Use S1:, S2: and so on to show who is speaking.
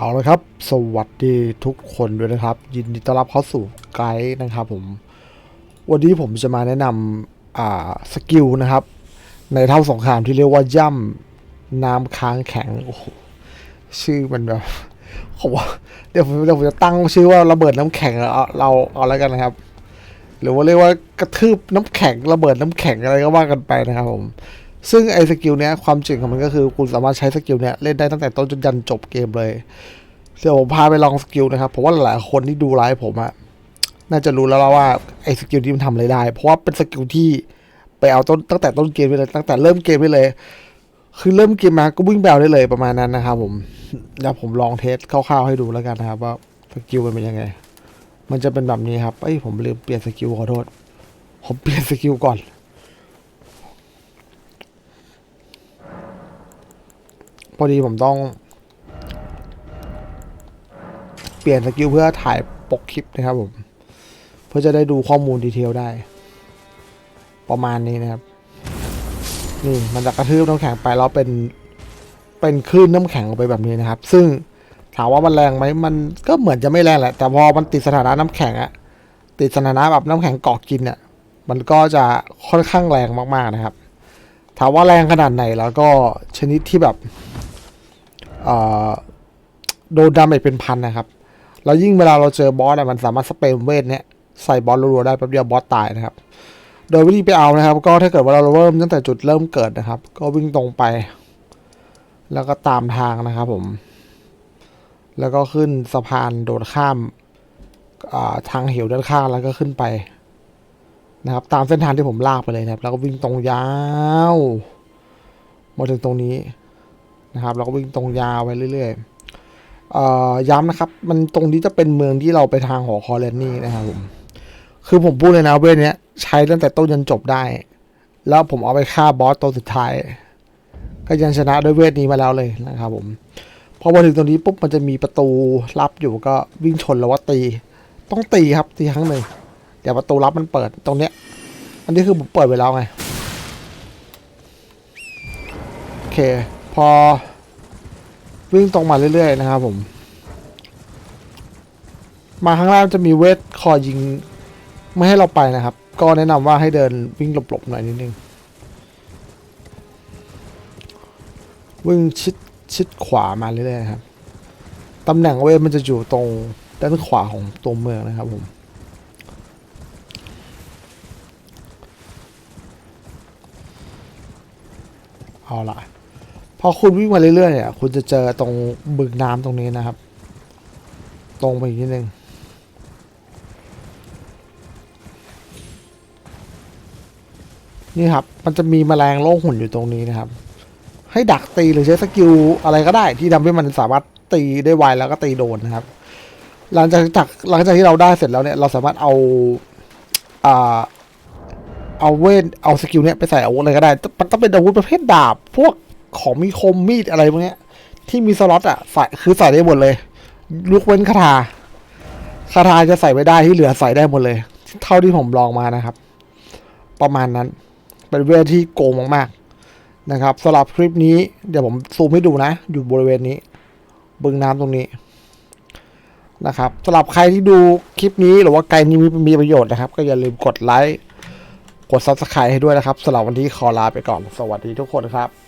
S1: เอาละครับ สวัสดีทุกคนด้วยนะครับ ยินดีต้อนรับเข้าสู่ไกด์นะครับผม วันนี้ผมจะมาแนะนำอ่าสกิลนะครับ ในเท่าสงครามที่เรียกว่าย่ำน้ำค้างแข็งโอ้โหชื่อมันแบบผมว่าเดี๋ยวผมเดี๋ยวผมจะตั้งชื่อว่าระเบิดน้ำแข็งเอาเราเอาแล้วกันนะครับ หรือว่าเรียกว่ากระทืบน้ำแข็งระเบิดน้ำแข็งอะไรก็ว่ากันไปนะครับผม ซึ่งไอ้สกิลเนี้ยความจริงของมันก็คือคุณสามารถใช้สกิลเนี้ยเล่นได้ตั้งแต่ต้นจนยันจบเกมเลยเดี๋ยวผมพาไปลองสกิลนะครับผมว่าหลายคนที่ดูไลฟ์ผมอะน่าจะรู้แล้วละว่าไอ้สกิลที่มันทำอะไรได้ เพราะว่าเป็นสกิลที่ไปเอาต้นตั้งแต่ต้นเกมไปเลยตั้งแต่เริ่มเกมไปเลย คือเริ่มเกมมาก็วิ่งแบวได้เลยประมาณนั้นนะครับผมแล้วผมลองเทสคร่าวๆให้ดูแล้วกันนะครับว่าสกิลมันเป็นยังไง มันจะเป็นแบบนี้ครับเอ้ยผมลืมเปลี่ยนสกิลขอโทษผมเปลี่ยนสกิลก่อน พอดีผมต้อง เปลี่ยนสกิลเพื่อถ่ายปกคลิปนะครับผม เพื่อจะได้ดูข้อมูลดีเทลได้ ประมาณนี้นะครับ นี่มันจะกระทืบน้ำแข็งไปแล้วเป็นเป็นคลื่นน้ำแข็งออกไปแบบนี้นะครับ ซึ่งถามว่ามันแรงไหมมันก็เหมือนจะไม่แรงแหละ แต่พอมันติดสถานะน้ำแข็งอะติดสถานะแบบน้ำแข็งเกาะกินเนี่ยมันก็จะค่อนข้างแรงมากๆนะครับ ถามว่าแรงขนาดไหนแล้วก็ชนิดที่แบบ โดนดาเมจเป็นพันนะครับ แล้วยิ่งเวลาเราเจอบอสอะมันสามารถสเปรย์เวทเนี่ยใส่บอสรัวๆได้แป๊บเดียวบอสตายนะครับ โดยวิธีไปเอานะครับ ก็ถ้าเกิดว่าเราเริ่มตั้งแต่จุดเริ่มเกิดนะครับ ก็วิ่งตรงไป แล้วก็ตามทางนะครับผม แล้วก็ขึ้นสะพานโดดข้ามาทางเหวด้านข้างแล้วก็ขึ้นไปนะครับ ตามเส้นทางที่ผมลากไปเลยนะครับ แล้วก็วิ่งตรงยาวมาถึงตรงนี้ นะครับแล้วก็วิ่งตรงยาวไปเรื่อยๆย้ำนะครับ มันตรงนี้จะเป็นเมืองที่เราไปทางหอคอเลนนี่นะครับผมคือผมพูดเลยนะเวทเนี้ยใช้ตั้งแต่ต้นยันจบได้ แล้วผมเอาไปฆ่าบอสตัวสุดท้าย ก็ยังชนะด้วยเวทนี้มาแล้วเลยนะครับผมพอมาถึงตรงนี้ปุ๊บมันจะมีประตูลับอยู่ก็วิ่งชนแล้วว่าตี ต้องตีครับตีครั้งหนึ่งเดี๋ยวประตูลับมันเปิดตรงเนี้ย อันนี้คือผมเปิดไปแล้วไงโอเค พอ วิ่งตรงมาเรื่อยๆนะครับผม มาข้างล่างจะมีเวทคอยยิง ไม่ให้เราไปนะครับ ก็แนะนำว่าให้เดินวิ่งหลบๆหน่อยนิดนึง วิ่งชิดชิดขวามาเรื่อยๆครับตำแหน่งเวทมันจะอยู่ตรงด้านขวาของตัวเมืองนะครับผมเอาละ พอคุณวิ่งมาเรื่อยๆเนี่ยคุณจะเจอตรงบึงน้ำตรงนี้นะครับ ตรงไปอีกนิดนึงนี่ครับ มันจะมีแมลงโลกหุ่นอยู่ตรงนี้นะครับ ให้ดักตีหรือใช้สกิลอะไรก็ได้ ที่ทำให้มันสามารถตีได้ไวแล้วก็ตีโดนนะครับ หลังจากจากหลังจากที่เราได้เสร็จแล้วเนี่ย เราสามารถเอาอ่าเอาเวทเอาสกิลเนี้ยไปใส่อาวุธอะไรก็ได้ มันต้องเป็นอาวุธประเภทดาบ พวก ของมีคมมีดอะไรพวกนี้ที่มีสล็อตอะใส่คือใส่ได้หมดเลยยกเว้นคาถาคาถาจะใส่ไม่ได้ที่เหลือใส่ได้หมดเลย เท่าที่ผมลองมานะครับ ประมาณนั้น เป็นเวทที่โกงมากๆนะครับสำหรับคลิปนี้เดี๋ยวผมซูมให้ดูนะ อยู่บริเวณนี้ บึงน้ำตรงนี้นะครับสำหรับใครที่ดูคลิปนี้หรือว่าไกด์นี้มีมีประโยชน์นะครับ ก็อย่าลืมกดไลค์กด subscribe ให้ด้วยนะครับสำหรับวันนี้ขอลาไปก่อน สวัสดีทุกคนครับ